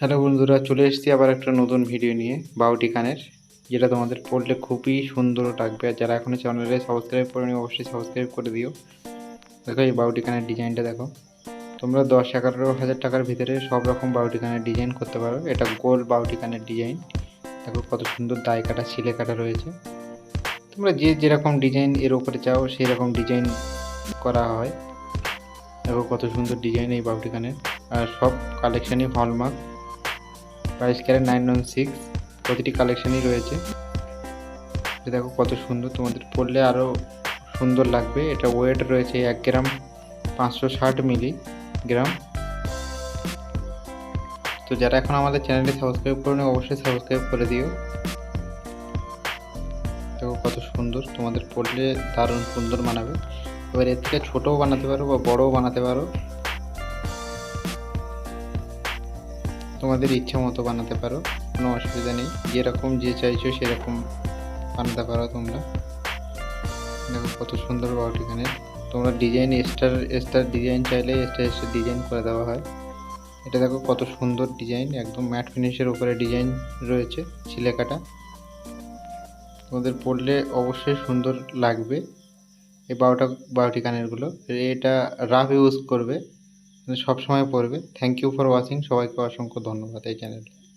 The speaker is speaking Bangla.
হ্যালো বন্ধুরা, চলে এসেছি আবার একটা নতুন ভিডিও নিয়ে, বাউটি কানের, যেটা তোমাদের পড়লে খুবই সুন্দর লাগবে। আর যারা এখনও চ্যানেলে সাবস্ক্রাইব করেনি, অবশ্যই সাবস্ক্রাইব করে দিও। দেখো এই বাউটি কানের ডিজাইনটা দেখো। তোমরা দশ এগারো হাজার টাকার ভিতরে সব রকম বাউটি কানের ডিজাইন করতে পারো। এটা গোল বাউটি কানের ডিজাইন দেখো কত সুন্দর দায় কাটা, ছিলে কাটা রয়েছে। তোমরা যে যেরকম ডিজাইন এর উপরে চাও সেই রকম ডিজাইন করা হয়। দেখো কত সুন্দর ডিজাইন এই বাউটি কানের। আর সব কালেকশানই hallmark price carat nine one six প্রতিটি কালেকশানই রয়েছে। দেখো কত সুন্দর, তোমাদের পড়লে আরও সুন্দর লাগবে। এটা ওয়েট রয়েছে এক গ্রাম পাঁচশো ষাট মিলি গ্রাম তো যারা এখন আমাদের চ্যানেলটি সাবস্ক্রাইব করেনি, অবশ্যই সাবস্ক্রাইব করে দিও। দেখো কত সুন্দর, তোমাদের পড়লে দারুণ সুন্দর মানাবে এবার এর থেকে ছোটও বানাতে পারো বা বড়ও বানাতে পারো। তোমাদের ইচ্ছা মতো বানাতে পারো, কোনো অসুবিধা নেই। যেরকম যে চাইছো সেরকম বানাতে পারো তোমরা। দেখো কত সুন্দর বাউটি এখানে তোমরা ডিজাইন স্টার স্টার ডিজাইন চাইলে স্টার স্টার ডিজাইন করে দেওয়া হয়। এটা দেখো কত সুন্দর ডিজাইন একদম ম্যাট ফিনিশের উপরে ডিজাইন রয়েছে ছিলে কাটা তোমাদের পরলে অবশ্যই সুন্দর লাগবে এই বারোটা বারোটি কানেরগুলো এটা রাফ ইউজ করবে। সব সময় পড়বে। থ্যাংক ইউ ফর ওয়াচিং সবাইকে অসংখ্য ধন্যবাদ এই চ্যানেল